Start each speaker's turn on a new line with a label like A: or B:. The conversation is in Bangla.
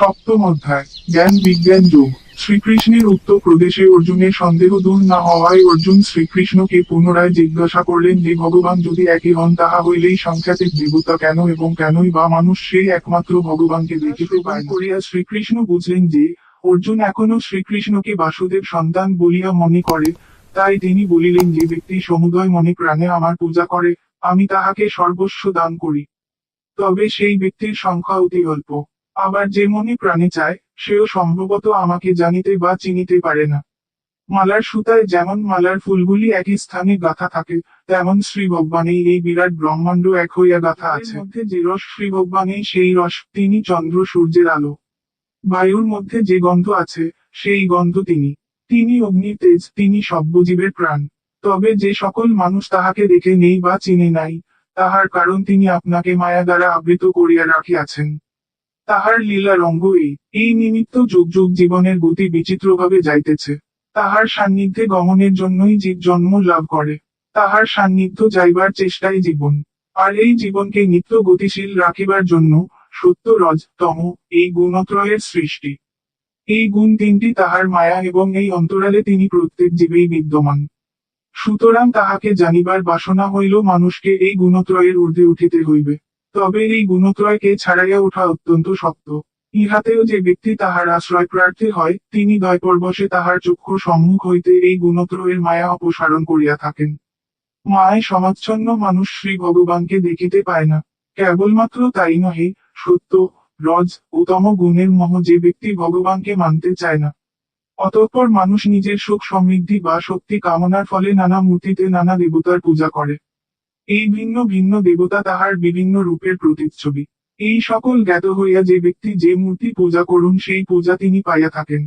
A: সপ্তম অধ্যায়, জ্ঞান বিজ্ঞান যোগ। শ্রীকৃষ্ণের উত্তর প্রদেশে অর্জুনের সন্দেহ দূর না হওয়ায় অর্জুন শ্রীকৃষ্ণকে পুনরায় জিজ্ঞাসা করলেন যে, ভগবান যদি একই হন, তাহা হইলেই সংখ্যাতিক দেবতা কেন এবং কেনই বা মানুষ সেই একমাত্র ভগবানকে দেখিতে পায় করিয়া শ্রীকৃষ্ণ বুঝলেন যে, অর্জুন এখনও শ্রীকৃষ্ণকে বাসুদেব সন্তান বলিয়া মনে করে। তাই তিনি বলিলেন, যে ব্যক্তি সমুদয় মনে প্রাণে আমার পূজা করে, আমি তাহাকে সর্বস্ব দান করি। তবে সেই ব্যক্তির সংখ্যা অতি অল্প। আবার যে মনে প্রাণে চায় সেও সম্ভবত আমাকে জানিতে বা চিনিতে পারে না। মালার সুতায় যেমন মালার ফুলগুলি একই স্থানে গাথা থাকে তেমন শ্রী ভগবানে এই বিরাট ব্রহ্মাণ্ড এক হইয়া গাথা আছে। মধ্যে যে রস শ্রী ভগবানে সেই রস তিনি চন্দ্র সূর্যের আলো। বায়ুর মধ্যে যে গন্ধ আছে সেই গন্ধ তিনি। তিনি অগ্নি তেজ তিনি সব্যজীবের প্রাণ। তবে যে সকল মানুষ তাহাকে দেখে নেই বা চিনে নাই তাহার কারণ তিনি আপনাকে মায়া দ্বারা আবৃত করিয়া রাখিয়াছেন। তাহার লীলা রঙ্গ এই এই নিমিত্ত যুগ যুগ জীবনের গতি বিচিত্রভাবে যাইতেছে। তাহার সান্নিধ্যে গমনের জন্যই জীব জন্ম লাভ করে। তাহার সান্নিধ্য যাইবার চেষ্টাই জীবন। আর এই জীবনকে নিত্য গতিশীল রাখিবার জন্য সত্য রজ তম এই গুণত্রয়ের সৃষ্টি। এই গুণ তিনটি তাহার মায়া এবং এই অন্তরালে তিনি প্রত্যেক জীবেই বিদ্যমান। সুতরাং তাহাকে জানিবার বাসনা হইল মানুষকে এই গুণত্রয়ের ঊর্ধ্বে উঠিতে হইবে। তবে এই গুণত্রয়কে ছাড়াইয়া ওঠা অত্যন্ত শক্ত। ইহাতেও যে ব্যক্তি তাহার আশ্রয় প্রার্থী হয়, তিনি দয়পরবশে তাহার চক্ষু সম্মুখ হইতে এই গুণত্রয়ের মায়া অপসারণ করিয়া থাকেন। মায় সমাচ্ছন্ন মানুষ শ্রী ভগবানকে দেখিতে পায় না। কেবলমাত্র তাই নহে, সত্য, রজ ও তম গুণের মহ যে ব্যক্তি ভগবানকে মানতে চায় না। অতঃপর মানুষ নিজের সুখ সমৃদ্ধি বা শক্তি কামনার ফলে নানা মূর্তিতে নানা দেবতার পূজা করে। এই ভিন্ন ভিন্ন দেবতা তাহার বিভিন্ন রূপের প্রতিচ্ছবি। এই সকল জ্ঞাত হইয়া যে ব্যক্তি যে মূর্তি পূজা করুন, সেই পূজা তিনি পাইয়া থাকেন।